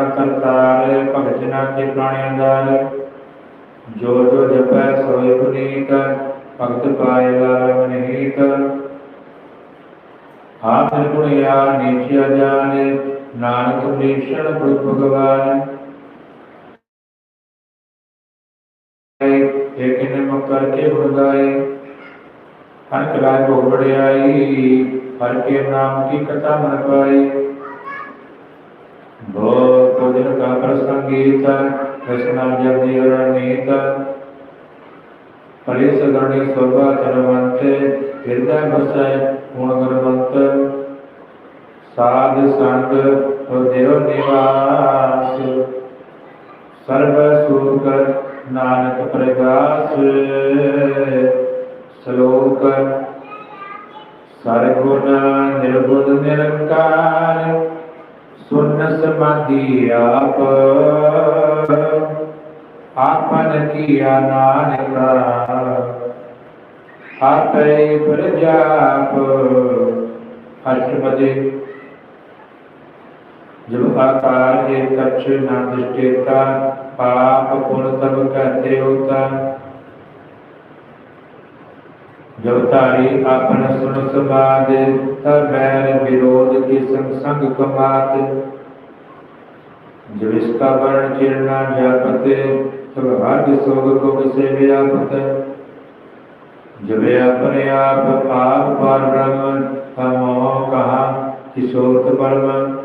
ਪ੍ਰਾਣ ਕਰਤਾਰ ਭਗਤ ਜਨਾ ਕੇ ਪ੍ਰਾਣੇ ਅੰਦਾਰ ਜੋ ਜੋ ਜਪੈ ਸੋਇ ਪੁਨੀਤ ਭਗਤ ਪਾਏ ਲਾਲ ਮਨੀਤ ਆਪ ਨਿਪੁਣਿਆ ਨੀਚਿਆ ਜਾਣੇ ਨਾਨਕ ਪ੍ਰੀਸ਼ਣ ਪ੍ਰਭ ਭਗਵਾਨ ਏਕ ਨੇ ਮਕਰ ਕੇ ਗੁਣ ਗਾਏ ਅਨਕ ਰਾਜ ਭੋਗ ਬੜਿਆਈ ਹਰ ਕੇ ਨਾਮ ਕੀ ਕਥਾ ਮਨ ਪਾਈ ਭੋ ਕੋਜਨ ਕਾ ਪ੍ਰਸੰਗੀਤ ਰਸਨਾ ਜਪਦੀ ਅਰਣੀਤ ਪਰੇ ਸਗਰਣੀ ਸੋਭਾ ਤਨਵੰਤੇ ਹਿਰਦੈ ਬਸੈ ਗੁਣ ਗੁਰਵੰਤ ਸਾਧ ਸੰਗ ਦੇਵ ਨਿਵਾਸ, ਸਰਬ ਸੁਖ ਨਾਨਕ ਪ੍ਰਗਾਸ। ਸ਼ਲੋਕ, ਸਰਗੁਣ ਨਿਰਗੁਣ ਨਿਰੰਕਾਰ। सुन समाधि आप आपन किया नानका आप प्रजाप। अष्टपदे जब आकार एक कक्ष ना दृष्टेता पाप पुण्य तब कहते होता ਜਬ ਤਾਰੀ ਆਪਨ ਸੁਨ ਸਮਾਦ ਤਬ ਬੈਰ ਵਿਰੋਧ ਕੀ ਸੰਗ ਸੰਗ ਕਮਾਤ। ਜਬ ਇਸਕਾ ਵਰਣ ਚਿਰਨਾ ਜਾਪਤੇ, ਤਬ ਸੋਗ ਕੋ ਵਿਸੇ ਵਿਆਪਤ। ਜਬ ਆਪਣੇ ਆਪ ਆਪ ਪਰ ਬ੍ਰਹਮ ਤਮੋ ਕਹਾ ਕਿਸ਼ੋਰਤ ਪਰਮ।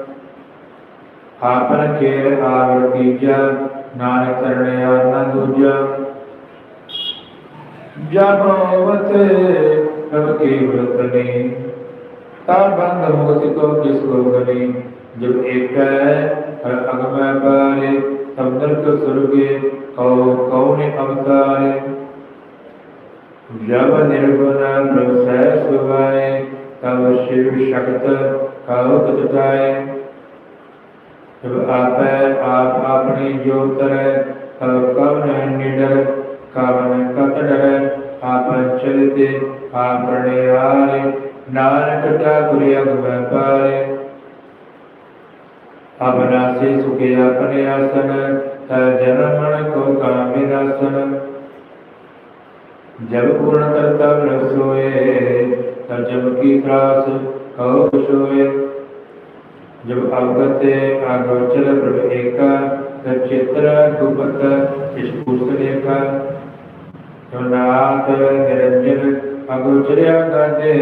ਆਪਨ ਕੇਰ ਆਵਰ ਤੀਜਾ, ਨਾਨਕ ਕਰਣਿਆ ਨਾ ਦੂਜਾ। जानवते नरके व्रतने। तार बंद होती तो किसको गली? जब एक है हर अगमय पारे तब नरक स्वर्गे और कौन अवतारे? जब निर्गुण ब्रह्म सुभाए, तब शिव शक्त कवक जुटाए जब आप आप अपनी जो तरह, तब कवन निडर कवन कत डर? आपचलते आपणेवारे नानकटाकुर्यक अपना से सुखे अपने आसन तर जनमण को कामिनासन जब पूर्ण कर्तव्य सोए तब जब की त्रास कहो सोए। जब अवगत अगोचर प्रभु एका तब चित्र गुप्त तरंग रंजन अगोचरिया गाडे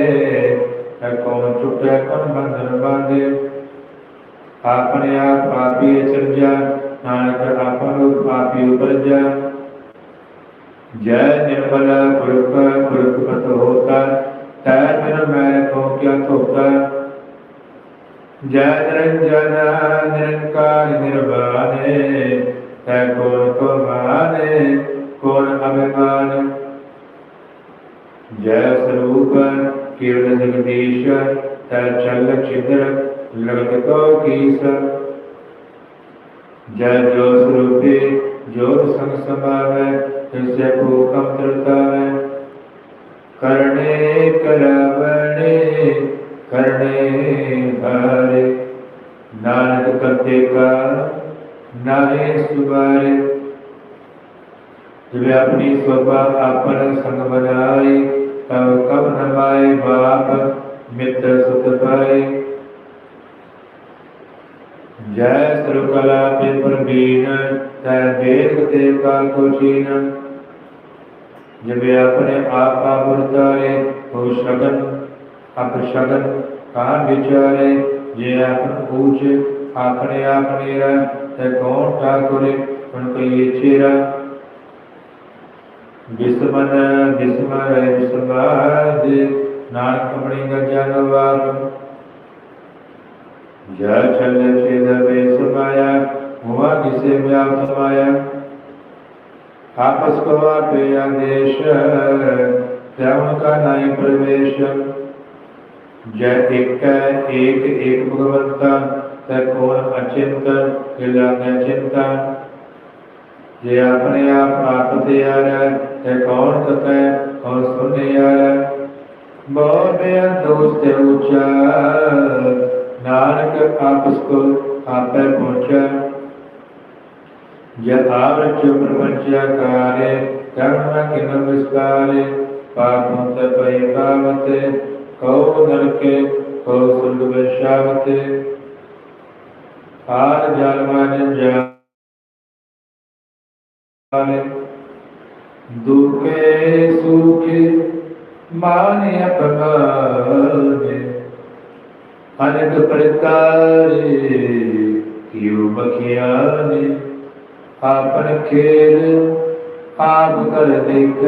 कौन छुटे आप पापी सर्जा नानक जय निर्मल गुरुक गुरुक पत होता तय निर मैं को क्या होता जय निरंजन निरंकार निर्वाणे तय कौन को माने कौन अभिमान जय स्वरूप केवल जगदीश्वर तरचल छिद्र लगतो कीसर जय जो स्वरूपे जो संग समावे तुझसे को कम करता है करणे करवणे करणे भारे। नानक करते का नारे सुबारे। ਸੁਬਾਰੇ ਜਿਵੇਂ ਆਪਣੀ ਸੋਭਾ ਆਪਨ ਸੰਗ ਬਨਾਈ ਤਬ ਕਬ ਨਮਾਏ ਬਾਪ ਮਿੱਤਰ ਸੁਤ ਪਾਏ ਜੈ ਸਰੁਕਲਾ ਪੇ ਪ੍ਰਵੀਨ ਤੈ ਦੇਖ ਤੇ ਕਾ ਕੋਚੀਨ ਜਿਵੇਂ ਆਪਣੇ ਆਪ ਆਵਰਤਾਰੇ ਹੋ ਸ਼ਗਨ ਅਪ ਸ਼ਗਨ ਕਾ ਵਿਚਾਰੇ ਜੇ ਆਪਨ ਊਚ ਆਪਣੇ ਆਪਣੇ ਰ ਤੇ ਕੌਣ ਠਾਕੁਰੇ ਹੁਣ ਕਈ ਚੇਰਾ ਬਿਸਮਨ ਬਿਸਮਰ ਸਮਾਜ ਨਾਨਕ ਬਣੀ ਗਜਨ ਵਾਰ ਜਾ ਚਲ ਤੇ ਦਵੇ ਸਮਾਇਆ, ਹੁਆ ਕਿਸੇ ਮਿਆ ਸਮਾਇਆ। ਆਪਸ ਕਵਾ ਤੇ ਆਦੇਸ਼ ਤੈਉਨ ਕਾ ਨਾਇ ਪ੍ਰਵੇਸ਼। ਜੈ ਇਕ ਏਕ ਏਕ ਭਗਵੰਤਾ, ਤੈ ਕੋਨ ਅਚਿੰਤ ਕਿਲਾ ਚਿੰਤਾ ਜੇ ਆਪਣੇ ਆਪ ਆਪ ਤੇ ਆਰੈ ਹੈ ਕੌਣ ਤਤੈ ਔਰ ਸੁਨਿਆਰ? ਬਹੁ ਬੇਅੰਤ ਉਸਤੇ ਉਚਾ। ਨਾਨਕ ਆਪਸ ਕੋ ਆਪੇ ਪਹੁੰਚਾ। ਯਥਾਵਰ ਚ ਪ੍ਰਪੰਚਾ ਕਾਰੇ ਕਰਮ ਕਿਨ ਵਿਸਤਾਰੇ, ਪਾਪੋਂ ਤੇ ਪਈ ਭਾਵਤੇ ਕਉ ਨਰਕੇ, ਕਉ ਸੁਲਭ ਵਿਸ਼ਾਵਤੇ ਆਰ ਜਨਮਾਨ ਜਾਣੇ। दुखे, सुखे, माने अपमाने अनेक प्रकारे क्यों बखियाने आपन खेल आप कर देख।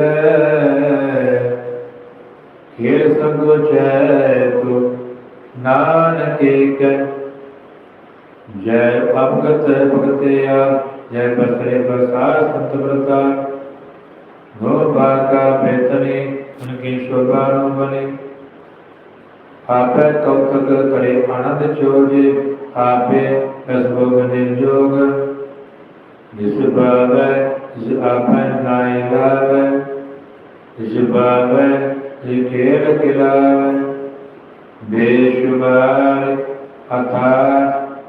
खेल संकोच तो नानक कर जय भगत भगतया जय बसरे प्रसार संत प्रकार नोबा का वेतने उनके स्वभाव बने आपे कौतक करे आनंद चोजे, आपे रसभोग निर्जोग जिस बाबे, जिस आपे नाय लावे जिस बाबे, जिस खेल खिलावे। बेशुमार अथार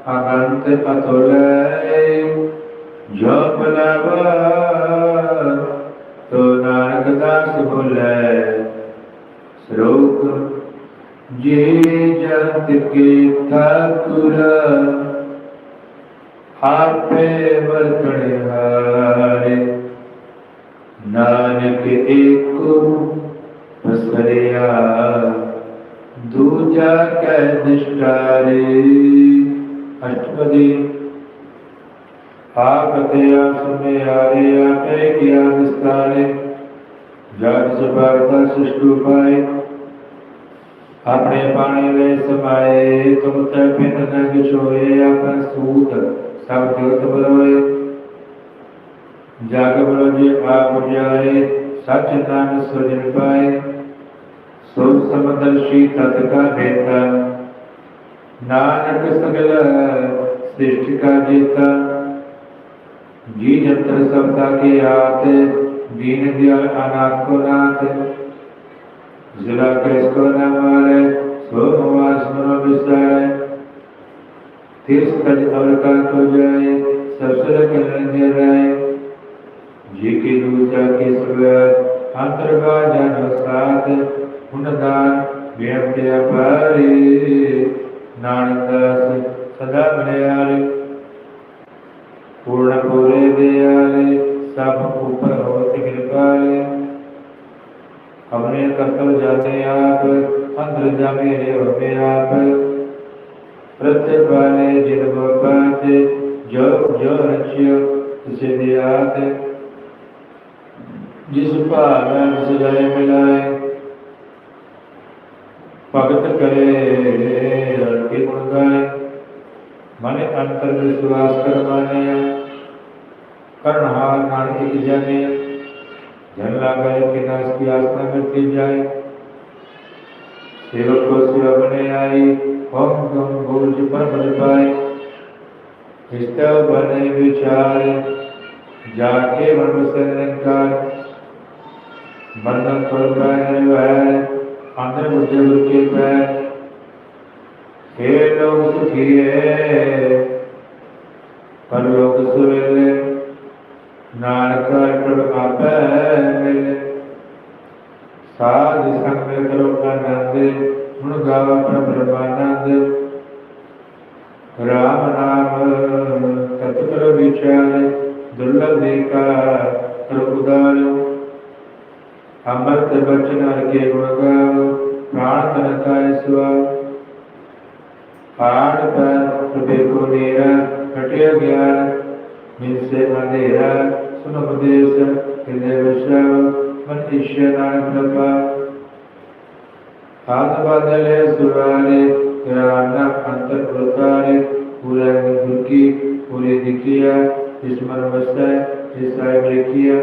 अनंत अतुल जो पलावा को जे जगत के ठाकुर आपे वर्तने हारे नानक एक फसरिया दूजा कै निष्ठारे, अष्टपदी। आप कथया सुमे आरे, आपे किया विस्तारे જળસભાવના સૃષ્ટુભાઈ આપણે પાણી લે સમાયે તુમ તપિન નગ છોએ આપણ સૂત સવજોત બરોએ જાગબરોજે પાપ જાય સચ નામ સ્વજનભાઈ સૌ સમદર્શી તત કા ભેતા નાનક સગલ શ્રેષ્ઠ का जेता जी जंत्र सबका के आते दीन दयाल अनाथ को नाथ। जिला कैसको को मारे सोमवास मनो विस्तारे तीर्थ कज अवतार हो जाए, सबसे कल्याण रहे। जी की दूजा की सुबह अंतरगा जन साथ हुनदान व्यक्ति अपारे। नानक दास सदा मलयाल पूर्ण पूरे दयाले सब ऊपर होते कृपाले अपने कर्तव्य जाते आप अंतर जामे रे होते आप। प्रत्येक वाले जिन बात जो जो रच्य उसे दियात जिस भाग सजाए मिलाए भगत करे हल्के गुण गाए। मन अंतर विश्वास कर माने कर्णहार नानक की जाने जन लागे कि नाश की आस्था में मिटती जाए। सेवक को सेवा बने आई हम तुम भूल पर बन पाए। स्तव बने विचार, जाके मन से निरंकार। बंधन पर है अंदर मुझे के पैर। लोग सुखी है पर लोग सुवेले ਨਾਨਕ ਪ੍ਰਭ ਆਪੈ ਮਿਲ ਸਾਧ ਸੰਗ ਲੋਕ ਆਨੰਦ ਹੁਣ ਗਾਵ ਪ੍ਰਭ ਰਬਾਨੰਦ ਰਾਮ ਨਾਮ ਤਤਪਰ ਵਿਚਾਰ ਦੁਰਲਭ ਦੇਖਾ ਰੁਕਦਾਰ ਅਮਰਤ ਬਚਨ ਹਰ ਕੇ ਗੁਣ ਗਾਵ ਪ੍ਰਾਣ ਤਨ ਕਾਇ ਸੁਆ ਆੜ ਪਰ ਪ੍ਰਭੇ ਕੋ ਨੇਰਾ ਘਟਿਆ ਗਿਆਨ ਮਿਲ ਸੇ ਮੰਦੇਰਾ उपदेश हृदय विश्राम मन ईश्वर नानक कृपा हाथ बादले सुरारे किराना अंतर पूरा दुर्गी पूरी दिखिया स्मर वस्ताय ईसाई लिखिया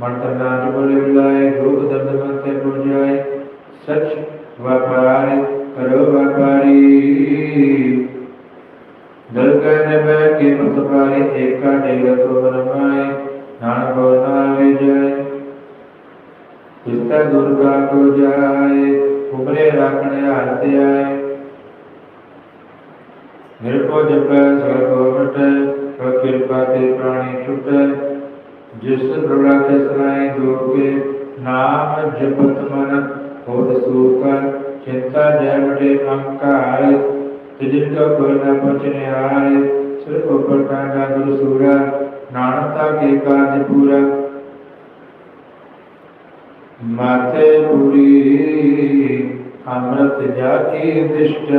मंत्र बोले बुलाए रोग दर्द मनते हो जाए सच व्यापार करो व्यापारी दल कहने में कि तुम्हारी एक का डेगा तो बनवाए नान बोलना वे जाए दुर्गा को जाए उमरे रखने आते आए मेरे को जब सर को बटे तो कृपा बाते प्राणी छुटे जिस प्रभा के सुनाई दो के नाम जपत मन होत सूख चिंता जय। बड़े अहंकार जिनका कोई न पहुँचने आए सिर ऊपर कांडा दुरसूरा नानकता के कार्य पूरा। माते पूरी, अमृत जाति दिष्ट,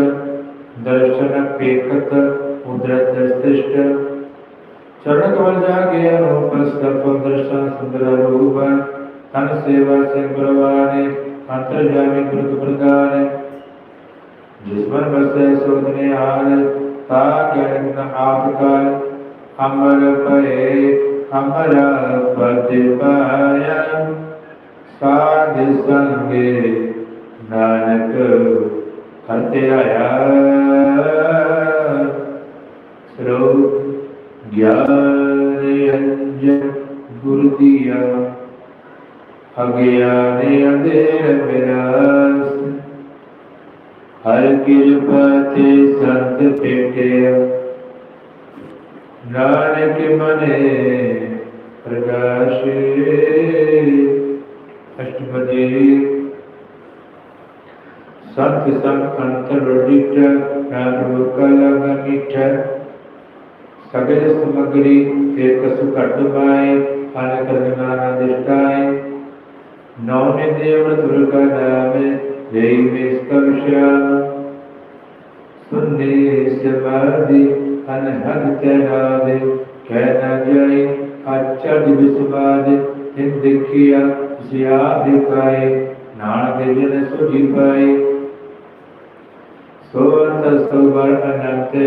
दर्शन पेकत उदरत स्तिष्ट। चरण कमल जागे अनूप सफल दर्शन सुंदर रूप तन सेवा से प्रवाने अंतर्जामी कृत प्रदान जिसमन बसे सोधने आल ता ज्ञान आप काल अमर पए अमरा पद पाया साध संगे नानक हते आया श्रोत ज्ञान गुरु दिया अज्ञान अंधेर विनाश। हर कृपा ते संत पेटे नानक मने प्रकाश। अष्टपदी। संत संग अंतर मिठ सगल सामग्री, एक सुखट माए अन करना दिष्टाए। देव नाम जय विष्णु श्याम सुनने समाधि अनहद तैनादे कह न जाए आचार्य विस्वाद इन देखिया सिया दिखाए नानक जन सुझी पाए सोवंत सोवर अनंत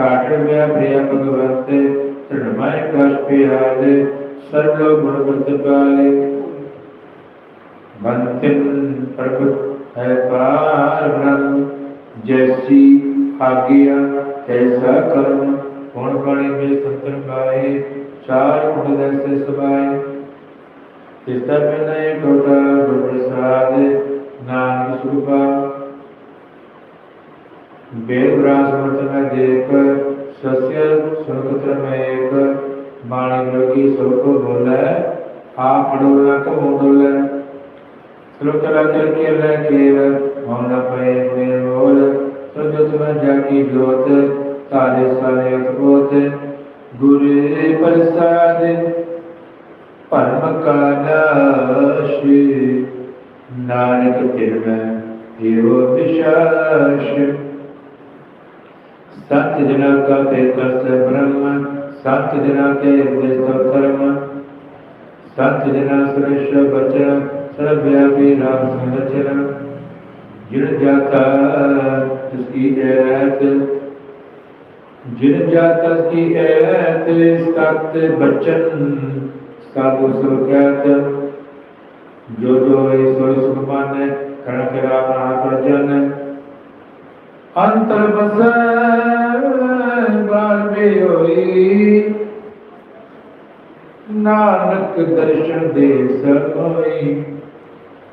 काट में प्रिय भगवंत तृणमय कश पिहाले सर्व गुण प्रतिपाले बंतिम प्रभु है पार ब्रह्म। जैसी आज्ञा तैसा कर्म गुण बड़े में संतर गाए चार गुण जैसे सबाए चित्त में नए टोटा गुण प्रसाद नानक सुखा वेद ब्राह्मण में देख सस्य सुनकत्र में एक। बाणी लगी सबको बोले, आप डोला कब डोला श्लोकला करके लकीर मौन पे में बोल सजत में जाकी जोत तारे सारे अतबोत गुरे प्रसाद परम का नाश नानक तिर में एवो विशाश संत जना का ते कर्त ब्रह्म संत जना के उपदेश धर्म संत जना श्रेष्ठ वचन सर्वव्यापी राम संरचना जिन जाता जिसकी ऐत जिन जाता की ऐत सत बचन साधु सुख्यात जो जो सो सुख माने कणक राम प्रजन अंतर बस बाल में होई नानक दर्शन दे सोई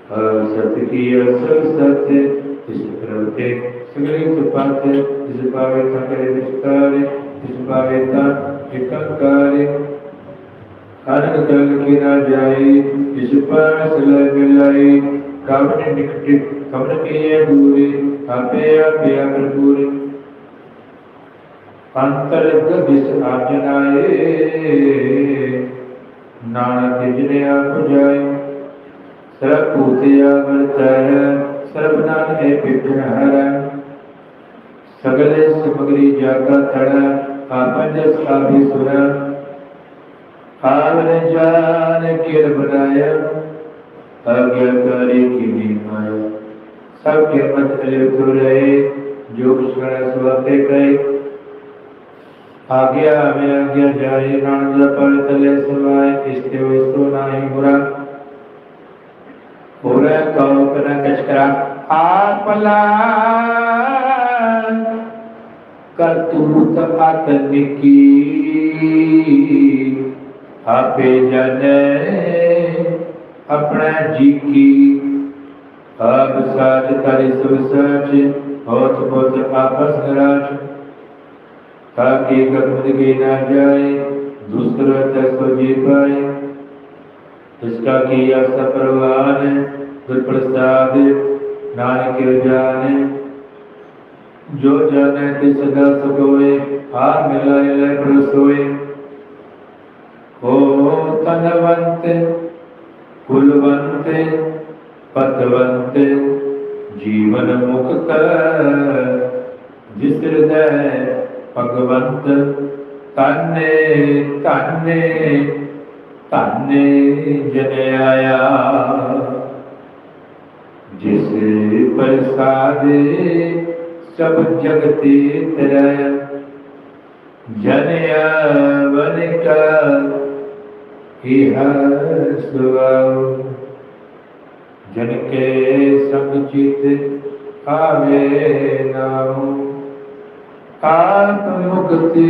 सत्य की असल सत्य, जिस प्रवृत्ति सगले सुपाते जिस पावे करे विस्तारे जिस पावे ता एकाकारे। अनक कल की ना जाए, जिस पर सला मिलाई कावने निकटे कवन के ये दूरे आपे आपे अप्रपूरे अंतरग दिस आजनाए ਨਾਨਕ ਜਿਨਿਆ ਪੁਜਾਇ ਸਰਬ ਭੂਤਿਆ ਵਰਤੈ ਸਰਬ ਨਾਨਕੇ ਪਿਤਰ ਹਰੈ ਸਗਲੇ ਸਮਗਰੀ ਜਾਗਾ ਥੜੈ ਆਪਨ ਜਸ ਕਾਭੀ ਸੁਰ ਆਵਨ ਜਾਨ ਕਿਰ ਬਨਾਇ ਅਗਿਆਕਾਰੀ ਕੀ ਨੀਮਾਇ ਸਭ ਕੇ ਮਤ ਅਲੇ ਤੁਰੇ ਜੋ ਕ੍ਰਿਸ਼ਨ ਸਵਾਤੇ ਕੈ आज्ञा में आज्ञा जाए नानक पर तले समाए इसते वस्तु नाही बुरा? पूरा कहो करा कचकरा। आपला करतूत आतन की आपे जाने अपना जी की। अब साज तारी सब सच होत होत आपस गराज ताकि गगन की ना जाए दूसरा तैसो जी पाए। इसका किया सपरवान गुर प्रसाद नानक जाने। जो जाने ते सदा सगोए हार मिलाए ले प्रसोए हो तनवंत, कुलवंत, पतवंत, जीवन मुक्त जिस हृदय भगवंत तन्ने तन्ने तन्ने जन आया जिस प्रसादे सब जगते तरया। जनया वन का जन के संग चित आवे नाऊ आत्म मुक्ति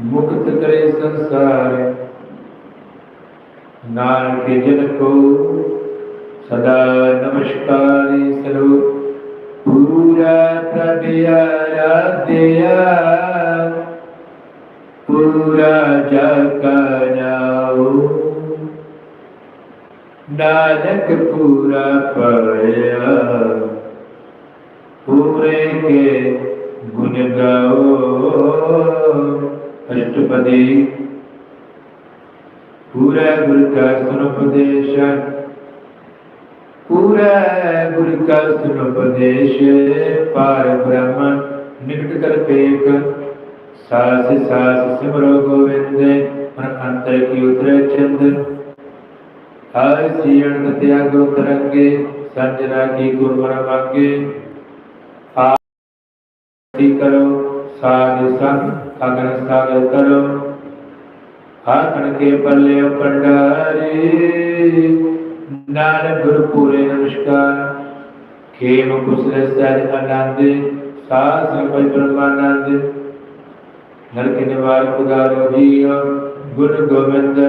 मुक्त करे संसार। नानक जन को सदा नमस्कार स्वरूप पूरा प्रभया पूरा जग नानक पूरा पाया। पूरे के अष्टपदी पूरा गुरु का सुनोपदेश पूरा गुरु का सुनोपदेश पार ब्रह्म निकट कर पेक सास सास सिमरो गोविंद। मन अंतर की उतरे चंद हर सीरण त्यागो तरंगे। संजना की गुरमन मांगे। आरती करो साध संग अगन सागर करो हाथन के पल्ले पंडारे नानक गुरु पूरे नमस्कार खेम कुशल सहज आनंद सास पर ब्रह्मानंद नर के निवार उदारो जियो गुण गोविंद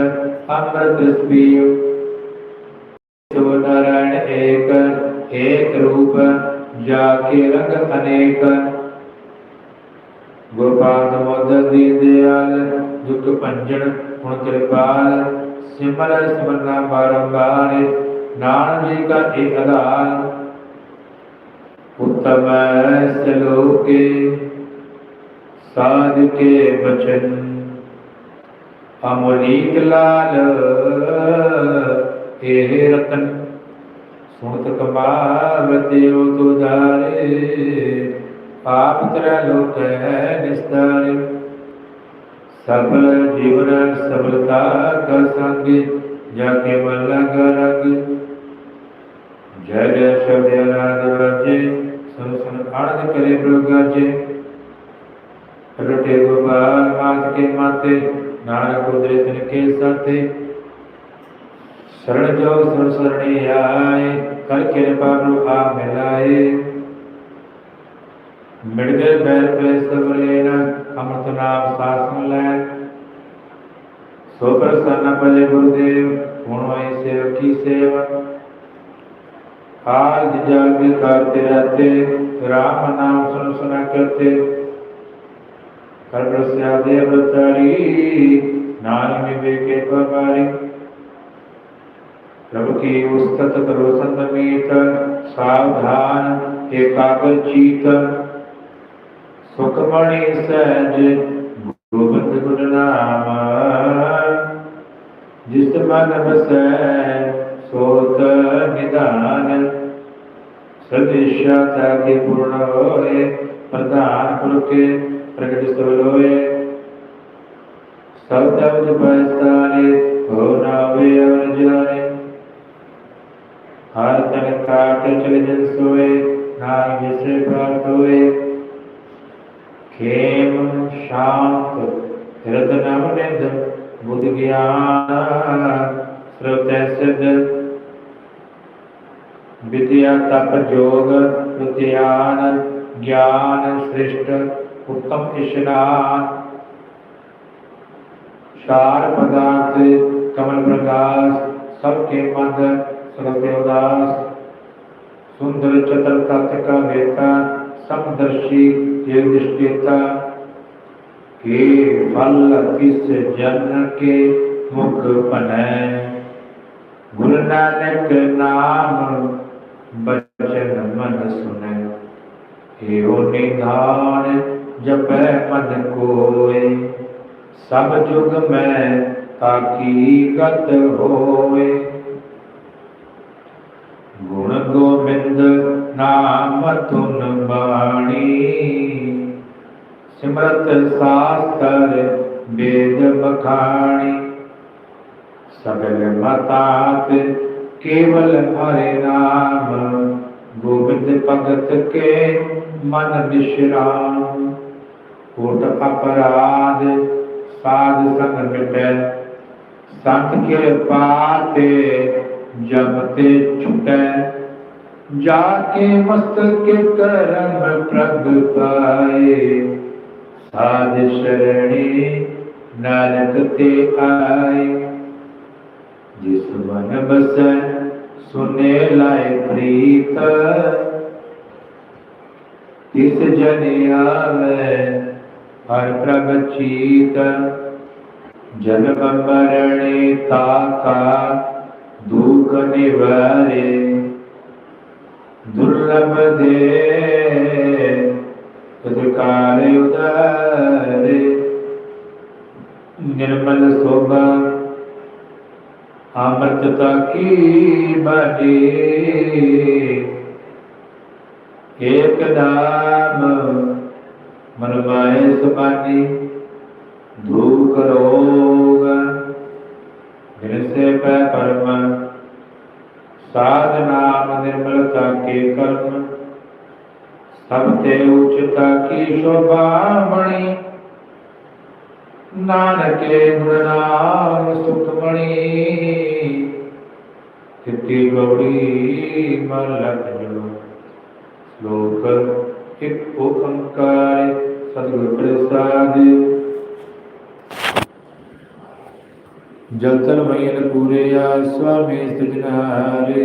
अमृत पियो तो नारायण एक एक रूप जाके रंग अनेक ਗੋਪਾਲ ਮੋਦਨ ਦੀ ਦਿਆਲ, ਦੁਖ ਭੰਜਨ ਹੁਣ ਕਿਰਪਾਲ, ਸਿਮਰ ਸਿਮਰਨਾ ਬਾਰੰਬਾਰ ਨਾਨਕ ਜੀ ਕਾ ਇਹ ਆਧਾਰ। ਉਤਮ ਸਲੋਕੇ ਸਾਧ ਕੇ ਬਚਨ, ਅਮੋਲੀਕ ਲਾਲ, ਇਹ ਰਤਨ। ਸੁਣਤ ਕਮਾਵਤੇ ਉਹ ਤੁਧਾਰੇ पापत्र लोक है निस्तारे। सफल जीवन सफलता का संग, जाके मल्ला का रंग। जय जय शब्द राजे सुन आनंद करे प्रगाजे रटे गोपाल मात के माते नानक उदरे तन के साथे। शरण जो सुन शरणी आए कर कृपा प्रभा मिलाए मिट गए बैर पे सबरेन अमृत नाम सास मिलाए सो प्रसन्न पले गुरुदेव गुणवई सेव। की सेवा हाल जाग करते रहते राम नाम सुन सुना करते। कर्म से आदे अवतारी नानी बेके पवारी प्रभु की उस्तत करो संतमीत, सावधान एकाग्र चीत सुखमणि सहज गोविंद गुण नाम जिस मन बसै सोत निदान सदिशा त्यागे पूर्ण होए प्रधान पुरखे प्रकट सब होए सब तब पैसाने हो नावे और जाने हर तन काट चल जन सोए नाई जिसे प्राप्त हुए खेम शांत हृदय नव निध बुद्ध ज्ञान श्रुत सिद्ध विद्या तप जोग विद्यान ज्ञान श्रेष्ठ उत्तम स्नान चार पदार्थ कमल प्रकाश सबके मध्य सर्वदेवदास सुंदर चतर तत्व का वेता समदर्शी देवदृष्टेता के फल किस जन के मुख बने? गुरु नानक नाम बचन मन सुने। एहो निधान जब मन कोय सब जुग में ताकी गत होए। गुण गोविंद नाम तुन बाणी सिमरत शास्त्र वेद बखाणी। सगल मतात केवल हरे नाम, गोविंद भगत के मन विश्राम। कोट अपराध, साध संग मिटे, संत के पाते जमते छुटे। जाके मस्त के करम प्रभ पाए साध शरणी नानक ते आए। जिस मन बसन सुने लाए प्रीत। तिस जन आवे हर प्रभ चीत जन मरणे ताका दुख निवारे। दुर्लभ दे तुझकार उदारे निर्मल शोभा, अमृतता की बाटी। एक दाम मनवाए सुपाटी धूप रोग। दिन से परमा, साधना ਪੈ ਪਰਮ ਕਰਮ, ਸਭ ਤੇ ਉਚਤਾ ਕੀ ਸ਼ੋਭਾ ਬਣੀ ਨਾਨਕੇ ਗੁਣ ਨਾਮ ਸੁਖ ਮਣੀ। ਕਿਤੀ ਗੌੜੀ ਮਨ ਲਖ ਜੋ ਸ਼ਲੋਕ ਇੱਕ ਓੰਕਾਰ ਸਤਿਗੁਰ ਪ੍ਰਸਾਦ। ਜਲ ਤਲ ਮਈਨ ਪੂਰੇ ਆ ਸੁਆਮੀ ਸਜਨਾਰੇ